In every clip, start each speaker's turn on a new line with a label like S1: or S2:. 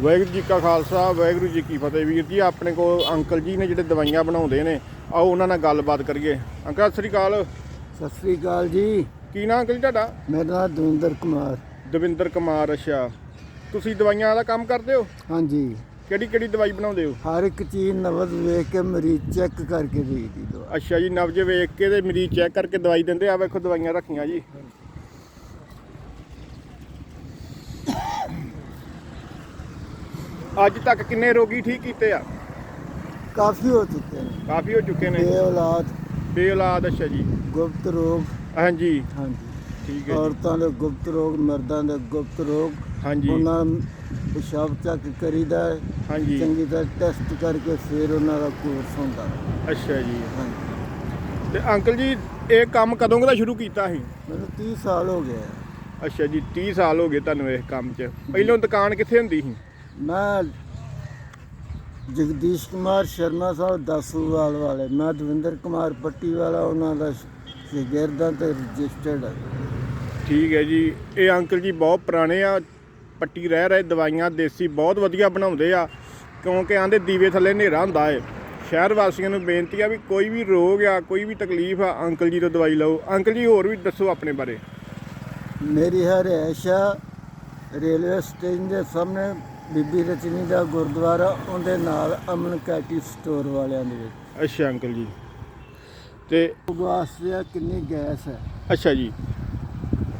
S1: ਵਾਹਿਗੁਰੂ ਜੀ ਕਾ ਖਾਲਸਾ ਵਾਹਿਗੁਰੂ ਜੀ ਕੀ ਫਤਿਹ ਵੀਰ ਜੀ। ਆਪਣੇ ਕੋਲ ਅੰਕਲ ਜੀ ਨੇ ਜਿਹੜੇ ਦਵਾਈਆਂ ਬਣਾਉਂਦੇ ਨੇ ਆਓ ਉਹਨਾਂ ਨਾਲ ਗੱਲਬਾਤ ਕਰੀਏ। ਅੰਕਲ ਸਤਿ ਸ੍ਰੀ ਅਕਾਲ।
S2: ਸਤਿ ਸ੍ਰੀ ਅਕਾਲ ਜੀ।
S1: ਕੀ ਨਾਂ ਅੰਕਲ ਜੀ ਤੁਹਾਡਾ?
S2: ਮੇਰਾ ਨਾਮ ਦਵਿੰਦਰ ਕੁਮਾਰ।
S1: ਦਵਿੰਦਰ ਕੁਮਾਰ ਅੱਛਾ। ਤੁਸੀਂ ਦਵਾਈਆਂ ਦਾ ਕੰਮ ਕਰਦੇ ਹੋ?
S2: ਹਾਂਜੀ।
S1: ਕਿਹੜੀ ਕਿਹੜੀ ਦਵਾਈ ਬਣਾਉਂਦੇ ਹੋ?
S2: ਹਰ ਇੱਕ ਚੀਜ਼ ਨਵਦ ਵੇਖ ਕੇ ਮਰੀਜ਼ ਚੈੱਕ ਕਰਕੇ ਦੇਈਦੀ ਦਵਾ
S1: ਅੱਛਾ ਜੀ ਨਬਜ ਵੇਖ ਕੇ ਤੇ ਮਰੀਜ਼ ਚੈੱਕ ਕਰਕੇ ਦਵਾਈ ਦਿੰਦੇ ਆ। ਵੇਖੋ ਦਵਾਈਆਂ ਰੱਖੀਆਂ ਜੀ। ਅੱਜ ਤੱਕ ਕਿੰਨੇ ਰੋਗੀ ਠੀਕ ਕੀਤੇ ਆ?
S2: ਕਾਫੀ ਹੋ ਚੁੱਕੇ ਨੇ।
S1: ਕਾਫੀ ਹੋ ਚੁੱਕੇ ਨੇ।
S2: ਬੇ ਔਲਾਦ
S1: ਬੇ ਔਲਾਦ ਅੱਛਾ ਜੀ।
S2: ਗੁਪਤ ਰੋਗ।
S1: ਹਾਂਜੀ।
S2: ਹਾਂਜੀ।
S1: ਠੀਕ ਹੈ
S2: ਔਰਤਾਂ ਦੇ ਗੁਪਤ ਰੋਗ ਮਰਦਾਂ ਦੇ ਗੁਪਤ ਰੋਗ।
S1: ਹਾਂਜੀ।
S2: ਉਹਨਾਂ ਪਿਸ਼ਾਬ ਚੱਕ ਕਰੀਦਾ ਹੈ।
S1: ਹਾਂਜੀ।
S2: ਚੰਗੀ ਤਰ੍ਹਾਂ ਟੈਸਟ ਕਰਕੇ ਫਿਰ ਉਹਨਾਂ ਦਾ ਕੋਰਸ ਹੁੰਦਾ।
S1: ਅੱਛਾ ਜੀ।
S2: ਹਾਂਜੀ।
S1: ਤੇ ਅੰਕਲ ਜੀ ਇਹ ਕੰਮ ਕਦੋਂ ਦਾ ਸ਼ੁਰੂ ਕੀਤਾ ਸੀ?
S2: ਮੈਨੂੰ 30 ਸਾਲ ਹੋ ਗਏ।
S1: ਅੱਛਾ ਜੀ 30 ਸਾਲ ਹੋ ਗਏ ਤੁਹਾਨੂੰ ਇਸ ਕੰਮ 'ਚ। ਪਹਿਲਾਂ ਦੁਕਾਨ ਕਿੱਥੇ ਹੁੰਦੀ ਸੀ?
S2: ਮੈਂ ਜਗਦੀਸ਼ ਕੁਮਾਰ ਸ਼ਰਮਾ ਸਾਹਿਬ ਦਸੂਵਾਲ ਵਾਲੇ ਮੈਂ ਦਵਿੰਦਰ ਕੁਮਾਰ ਪੱਟੀ ਵਾਲਾ ਉਹਨਾਂ ਦਾ ਸ਼ਾਗਿਰਦਾਂ ਤੇ ਰਜਿਸਟਰਡ
S1: ਠੀਕ ਹੈ ਜੀ। ਇਹ ਅੰਕਲ ਜੀ ਬਹੁਤ ਪੁਰਾਣੇ ਆ ਪੱਟੀ ਰਹਿ ਰਹੇ ਦਵਾਈਆਂ ਦੇਸੀ ਬਹੁਤ ਵਧੀਆ ਬਣਾਉਂਦੇ ਆ ਕਿਉਂਕਿ ਆਂਦੇ ਦੀਵੇ ਥੱਲੇ ਹਨੇਰਾ ਹੁੰਦਾ ਏ। ਸ਼ਹਿਰ ਵਾਸੀਆਂ ਨੂੰ ਬੇਨਤੀ ਆ ਵੀ ਕੋਈ ਵੀ ਰੋਗ ਆ ਕੋਈ ਵੀ ਤਕਲੀਫ ਆ ਅੰਕਲ ਜੀ ਤੋਂ ਦਵਾਈ ਲਓ। ਅੰਕਲ ਜੀ ਹੋਰ ਵੀ ਦੱਸੋ ਆਪਣੇ ਬਾਰੇ।
S2: ਮੇਰੀ ਹੈ ਰਿਹਾਇਸ਼ਾ ਰੇਲਵੇ ਸਟੇਸ਼ਨ ਦੇ ਸਾਹਮਣੇ ਬੀਬੀ ਰਚਨੀ ਦਾ ਗੁਰਦੁਆਰਾ ਉਹਦੇ ਨਾਲ ਅਮਨ ਕੈਟੀ ਸਟੋਰ ਵਾਲਿਆਂ ਦੇ ਵਿੱਚ।
S1: ਅੱਛਾ ਅੰਕਲ ਜੀ। ਤੇ
S2: ਵਾਸਤੇ ਆ ਕਿੰਨੀ ਗੈਸ ਹੈ?
S1: ਅੱਛਾ ਜੀ।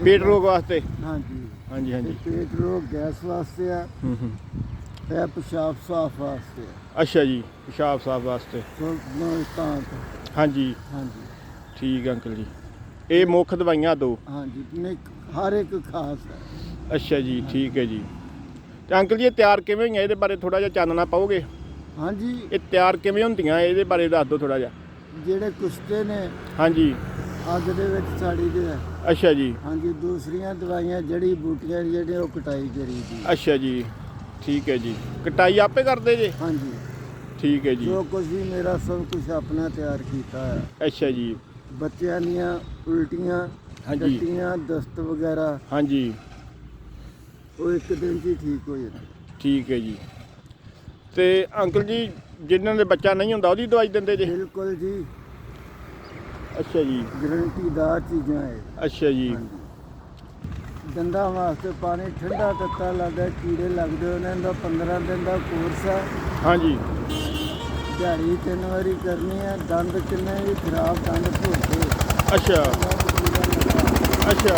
S1: ਪੇਟ ਰੋਗ ਵਾਸਤੇ?
S2: ਹਾਂਜੀ।
S1: ਹਾਂਜੀ
S2: ਇਹ
S1: ਹਾਂਜੀ
S2: ਪੇਟ ਰੋਗ ਗੈਸ ਵਾਸਤੇ ਆ
S1: ਹੂੰ ਹੂੰ।
S2: ਇਹ ਪਿਸ਼ਾਬ ਸਾਫ਼ ਵਾਸਤੇ ਆ।
S1: ਅੱਛਾ ਜੀ ਪਿਸ਼ਾਬ ਸਾਫ਼ ਵਾਸਤੇ।
S2: ਸੋ ਮੈਂ ਤਾਂ
S1: ਹਾਂਜੀ।
S2: ਹਾਂਜੀ।
S1: ਠੀਕ ਅੰਕਲ ਜੀ। ਇਹ ਮੁੱਖ ਦਵਾਈਆਂ ਦੋ।
S2: ਹਾਂਜੀ ਨਹੀਂ ਹਰ ਇੱਕ ਖਾਸ ਹੈ।
S1: ਅੱਛਾ ਜੀ ਠੀਕ ਹੈ ਜੀ। ਤੇ ਅੰਕਲ ਜੀ ਇਹ ਤਿਆਰ ਕਿਵੇਂ ਹੋਈਆਂ? ਇਹਦੇ ਬਾਰੇ ਥੋੜਾ ਜਿਹਾ ਚਾਨਣਾ ਪਾਓਗੇ?
S2: ਹਾਂਜੀ।
S1: ਇਹ ਤਿਆਰ ਕਿਵੇਂ ਹੁੰਦੀਆਂ? ਇਹਦੇ ਬਾਰੇ ਦੱਸ ਦਿਓ ਥੋੜਾ ਜਿਹਾ।
S2: ਜਿਹੜੇ ਕੁਸ਼ਤੇ ਨੇ
S1: ਹਾਂਜੀ।
S2: ਅੱਗ ਦੇ ਵਿੱਚ ਸਾੜੀ ਦੇ। ਆ।
S1: ਅੱਛਾ ਜੀ।
S2: ਹਾਂਜੀ ਦੂਸਰੀਆਂ ਦਵਾਈਆਂ ਜੜੀ ਬੂਟੀਆਂ ਜਿਹੜੀਆਂ ਉਹ ਕਟਾਈ ਕਰੀਦੀ
S1: ਅੱਛਾ ਜੀ। ਠੀਕ ਹੈ ਜੀ। ਕਟਾਈ ਆਪੇ ਕਰਦੇ ਜੇ?
S2: ਹਾਂਜੀ।
S1: ਠੀਕ ਹੈ ਜੀ।
S2: ਜੋ ਕੁਝ ਵੀ ਮੇਰਾ ਸਭ ਕੁਝ ਆਪਣਾ ਤਿਆਰ ਕੀਤਾ ਹੈ।
S1: ਅੱਛਾ ਜੀ।
S2: ਬੱਚਿਆਂ ਦੀਆਂ ਉਲਟੀਆਂ
S1: ਹਾਂਜੀ।
S2: ਦਸਤ ਵਗੈਰਾ।
S1: ਹਾਂਜੀ।
S2: ਉਹ ਇੱਕ ਦਿਨ 'ਚ ਹੀ ਠੀਕ ਹੋ ਜਾਂਦੇ।
S1: ਠੀਕ ਹੈ ਜੀ। ਤੇ ਅੰਕਲ ਜੀ ਜਿਨ੍ਹਾਂ ਦੇ ਬੱਚਾ ਨਹੀਂ ਹੁੰਦਾ ਉਹਦੀ ਦਵਾਈ ਦਿੰਦੇ ਜੇ?
S2: ਬਿਲਕੁਲ ਜੀ।
S1: ਅੱਛਾ ਜੀ।
S2: ਗਰੰਟੀਦਾਰ ਚੀਜ਼ਾਂ ਹੈ।
S1: ਅੱਛਾ ਜੀ।
S2: ਦੰਦਾਂ ਵਾਸਤੇ ਪਾਣੀ ਠੰਡਾ ਤੱਤਾ ਲੱਗਦਾ ਕੀੜੇ ਲੱਗਦੇ ਉਹਨਾਂ ਦਾ 15 ਦਿਨ ਦਾ ਕੋਰਸ ਹੈ।
S1: ਹਾਂਜੀ।
S2: ਦਿਹਾੜੀ ਤਿੰਨ ਵਾਰੀ ਕਰਨੀ ਹੈ ਦੰਦ ਕਿੰਨੇ ਵੀ ਖਰਾਬ ਦੰਦ ਧੋਤੇ
S1: ਅੱਛਾ। ਅੱਛਾ।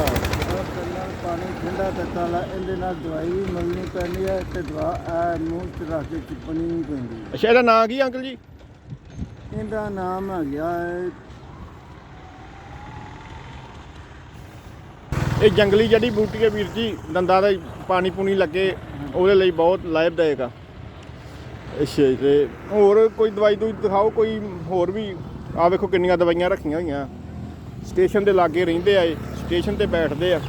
S2: ਪਾਣੀ ਠੰਡਾ ਤੱਤਾ ਲਾ ਇਹਦੇ ਨਾਲ ਦਵਾਈ ਵੀ ਮਿਲਣੀ ਪੈਂਦੀ ਹੈ ਤੇ ਦਵਾ ਆ ਮੂੰਹ ਚ ਰੱਖ ਕੇ ਚੁੱਪਣੀ ਨਹੀਂ ਪੈਂਦੀ
S1: ਅੱਛਾ ਇਹਦਾ ਨਾਂ ਕੀ ਅੰਕਲ ਜੀ?
S2: ਇਹਦਾ ਨਾਮ ਆ ਗਿਆ ਹੈ
S1: ਇਹ ਜੰਗਲੀ ਜੜੀ ਬੂਟੀ ਹੈ ਵੀਰ ਜੀ ਦੰਦਾਂ ਦਾ ਪਾਣੀ ਪੂਣੀ ਲੱਗੇ ਉਹਦੇ ਲਈ ਬਹੁਤ ਲਾਭਦਾਇਕ ਆ। ਅੱਛਾ ਤੇ ਹੋਰ ਕੋਈ ਦਵਾਈ ਦੂਈ ਦਿਖਾਓ ਕੋਈ ਹੋਰ ਵੀ ਆ ਵੇਖੋ ਕਿੰਨੀਆਂ ਦਵਾਈਆਂ ਰੱਖੀਆਂ ਹੋਈਆਂ। ਸਟੇਸ਼ਨ ਦੇ ਲਾਗੇ ਰਹਿੰਦੇ ਆ ਇਹ ਸਟੇਸ਼ਨ ਤੇ ਬੈਠਦੇ ਆ।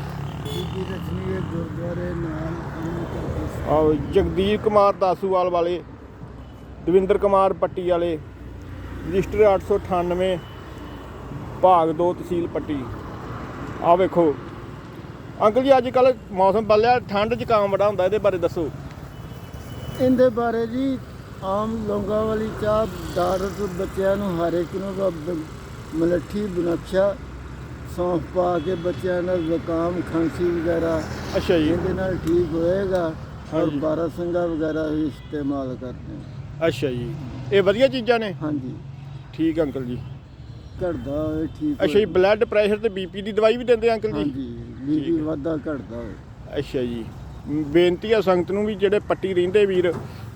S2: ਬੀਬੀ
S1: ਜਗਦੀਪ ਕੁਮਾਰ ਦਾਸੂਵਾਲ ਵਾਲੇ, ਦਵਿੰਦਰ ਕੁਮਾਰ ਪੱਟੀ ਵਾਲੇ, ਰਜਿਸਟਰ 898 ਭਾਗ 2 ਤਹਿਸੀਲ ਪੱਟੀ। ਆ ਵੇਖੋ। ਅੰਕਲ ਜੀ, ਅੱਜ ਕੱਲ ਮੌਸਮ ਬਦਲਿਆ, ਠੰਡ ਜ਼ੁਕਾਮ ਬੜਾ ਹੁੰਦਾ, ਇਹਦੇ ਬਾਰੇ ਦੱਸੋ।
S2: ਇਹਦੇ ਬਾਰੇ ਜੀ, ਆਮ ਲੌਂਗਾਂ ਵਾਲੀ ਚਾਹ ਦਾਰਤ ਬੱਚਿਆਂ ਨੂੰ ਹਰ ਇੱਕ ਨੂੰ ਬ- ਮਲੱਠੀ ਬਨਕਸ਼ਾ ਸੌਂਫ ਪਾ ਕੇ ਬੱਚਿਆਂ ਦਾ ਜ਼ੁਕਾਮ ਖਾਂਸੀ ਵਗੈਰਾ
S1: ਅੱਛਾ ਜੀ।
S2: ਇਹਦੇ ਨਾਲ ਠੀਕ ਹੋਏਗਾ ਔਰ
S1: ਹਾਂਜੀ।
S2: ਬਾਰਾ ਸੰਗਾ ਵਗੈਰਾ ਵੀ ਇਸਤੇਮਾਲ ਕਰਦੇ ਹਾਂ।
S1: ਅੱਛਾ ਜੀ। ਇਹ ਵਧੀਆ ਚੀਜ਼ਾਂ ਨੇ?
S2: ਹਾਂਜੀ।
S1: ਠੀਕ ਅੰਕਲ ਜੀ।
S2: ਘਟਦਾ ਹੋਏ ਠੀਕ
S1: ਅੱਛਾ ਜੀ
S2: ਹੋਏ।
S1: ਬਲੱਡ ਪ੍ਰੈਸ਼ਰ ਤੇ ਬੀਪੀ ਦੀ ਦਵਾਈ ਵੀ ਦਿੰਦੇ ਆ ਅੰਕਲ ਜੀ?
S2: ਹਾਂਜੀ ਬੀਬੀ ਵਾਧਾ ਘਟਦਾ ਹੋਏ।
S1: ਅੱਛਾ ਜੀ। ਮ, ਬੇਨਤੀ ਆ ਸੰਗਤ ਨੂੰ ਵੀ ਜਿਹੜੇ ਪੱਟੀ ਰਹਿੰਦੇ ਵੀਰ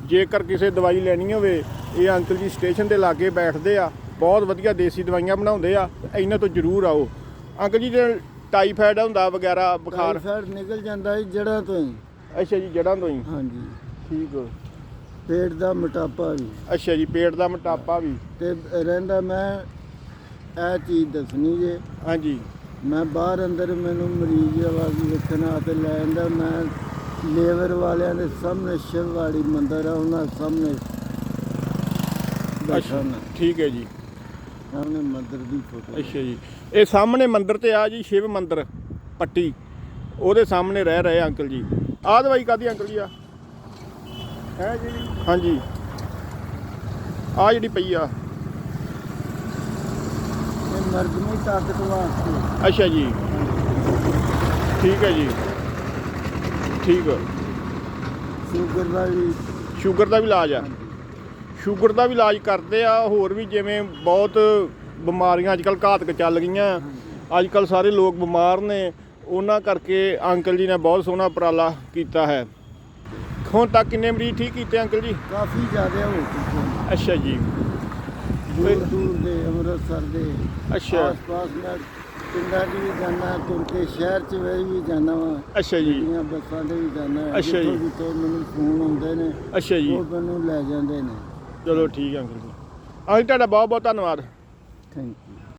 S1: ਜੇਕਰ ਕਿਸੇ ਦਵਾਈ ਲੈਣੀ ਹੋਵੇ ਇਹ ਅੰਕਲ ਜੀ ਸਟੇਸ਼ਨ ਦੇ ਲਾਗੇ ਬੈਠਦੇ ਆ ਬਹੁਤ ਵਧੀਆ ਦੇਸੀ ਦਵਾਈਆਂ ਬਣਾਉਂਦੇ ਆ ਇਹਨਾਂ ਤੋਂ ਜ਼ਰੂਰ ਆਓ। ਅੰਕਲ ਜੀ ਜੇ ਟਾਈਫਾਇਡ ਹੁੰਦਾ ਵਗੈਰਾ ਬੁਖਾਰ।
S2: ਟਾਈਫਾਇਡ ਨਿਕਲ ਜਾਂਦਾ ਹੈ ਜੜ੍ਹਾਂ ਤੋਂ ਹੀ।
S1: ਅੱਛਾ ਜੀ ਜੜਾਂ ਤੋਂ ਹੀ।
S2: ਹਾਂਜੀ।
S1: ਠੀਕ
S2: ਪੇਟ ਦਾ ਮੋਟਾਪਾ ਵੀ।
S1: ਅੱਛਾ ਜੀ ਪੇਟ ਦਾ ਮੋਟਾਪਾ ਵੀ।
S2: ਤੇ ਰਹਿੰਦਾ ਮੈਂ ਇਹ ਚੀਜ਼ ਦੱਸਣੀ ਜੇ।
S1: ਹਾਂਜੀ।
S2: ਮੈਂ ਬਾਹਰ ਅੰਦਰ ਮੈਨੂੰ ਮਰੀਜ਼ ਆਵਾਜ਼ ਵੇਖਣਾ ਤੇ ਲੈ ਜਾਂਦਾ ਮੈਂ ਲੇਬਰ ਵਾਲਿਆਂ ਦੇ ਸਾਹਮਣੇ ਸ਼ਿਵਵਾੜੀ ਮੰਦਰ ਆ ਉਹਨਾਂ ਸਾਹਮਣੇ ਨਾ
S1: ਠੀਕ ਹੈ ਜੀ।
S2: ਸਾਹਮਣੇ ਮੰਦਰ ਦੀ ਫੋਟੋ
S1: ਅੱਛਾ ਜੀ। ਇਹ ਸਾਹਮਣੇ ਮੰਦਿਰ ਤੇ ਆ ਜੀ ਸ਼ਿਵ ਮੰਦਿਰ ਪੱਟੀ। ਉਹਦੇ ਸਾਹਮਣੇ ਰਹਿ ਰਹੇ ਅੰਕਲ ਜੀ। ਆਹ ਦਵਾਈ ਕਾਦੀ ਅੰਕਲ ਜੀ ਆ?
S2: ਹੈ ਜਿਹੜੀ।
S1: ਹਾਂਜੀ। ਆ ਜਿਹੜੀ ਪਈ ਆ।
S2: ਇਹ ਮਰਦਮੀ ਤਾਕਤ ਵਾਸਤੇ।
S1: ਅੱਛਾ ਜੀ। ਠੀਕ ਹੈ ਜੀ। ਠੀਕ।
S2: ਸ਼ੂਗਰ ਦਾ ਵੀ
S1: ਸ਼ੂਗਰ ਦਾ ਵੀ ਇਲਾਜ ਆ। ਸ਼ੂਗਰ ਦਾ ਵੀ ਇਲਾਜ ਕਰਦੇ ਆ ਹੋਰ ਵੀ ਜਿਵੇਂ ਬਹੁਤ ਬਿਮਾਰੀਆਂ ਅੱਜਕੱਲ ਘਾਤਕ ਚੱਲ ਗਈਆਂ। ਅੱਜਕੱਲ ਸਾਰੇ ਲੋਕ ਬਿਮਾਰ ਨੇ ਉਹਨਾਂ ਕਰਕੇ ਅੰਕਲ ਜੀ ਨੇ ਬਹੁਤ ਸੋਹਣਾ ਉਪਰਾਲਾ ਕੀਤਾ ਹੈ। ਹੁਣ ਤੱਕ ਕਿੰਨੇ ਮਰੀਜ਼ ਠੀਕ ਕੀਤੇ ਅੰਕਲ ਜੀ?
S2: ਕਾਫੀ ਜ਼ਿਆਦਾ ਹੋ ਚੁੱਕੇ ਨੇ
S1: ਅੱਛਾ ਜੀ।
S2: ਦੂਰ ਦੂਰ ਦੇ ਅੰਮ੍ਰਿਤਸਰ ਦੇ
S1: ਅੱਛਾ।
S2: ਆਸ ਪਾਸ ਮੈਂ ਪਿੰਡਾਂ 'ਚ ਵੀ ਜਾਣਾ ਤੁਰ ਕੇ ਸ਼ਹਿਰ 'ਚ ਵੀ ਵੀ ਜਾਣਾ ਵਾ।
S1: ਅੱਛਾ ਜੀ।
S2: ਜਿਹੜੀਆਂ ਬੱਸਾਂ ਦੇ ਵੀ ਜਾਣਾ
S1: ਅੱਛਾ ਜੀ।
S2: ਜਿੱਥੋਂ ਮੈਨੂੰ ਫੋਨ ਆਉਂਦੇ ਨੇ
S1: ਅੱਛਾ ਜੀ।
S2: ਉਹ ਮੈਨੂੰ ਲੈ ਜਾਂਦੇ ਨੇ।
S1: ਚਲੋ ਠੀਕ ਹੈ ਅੰਕਲ ਜੀ। ਅੰਕਲ ਤੁਹਾਡਾ ਬਹੁਤ ਬਹੁਤ ਧੰਨਵਾਦ।
S2: Thank you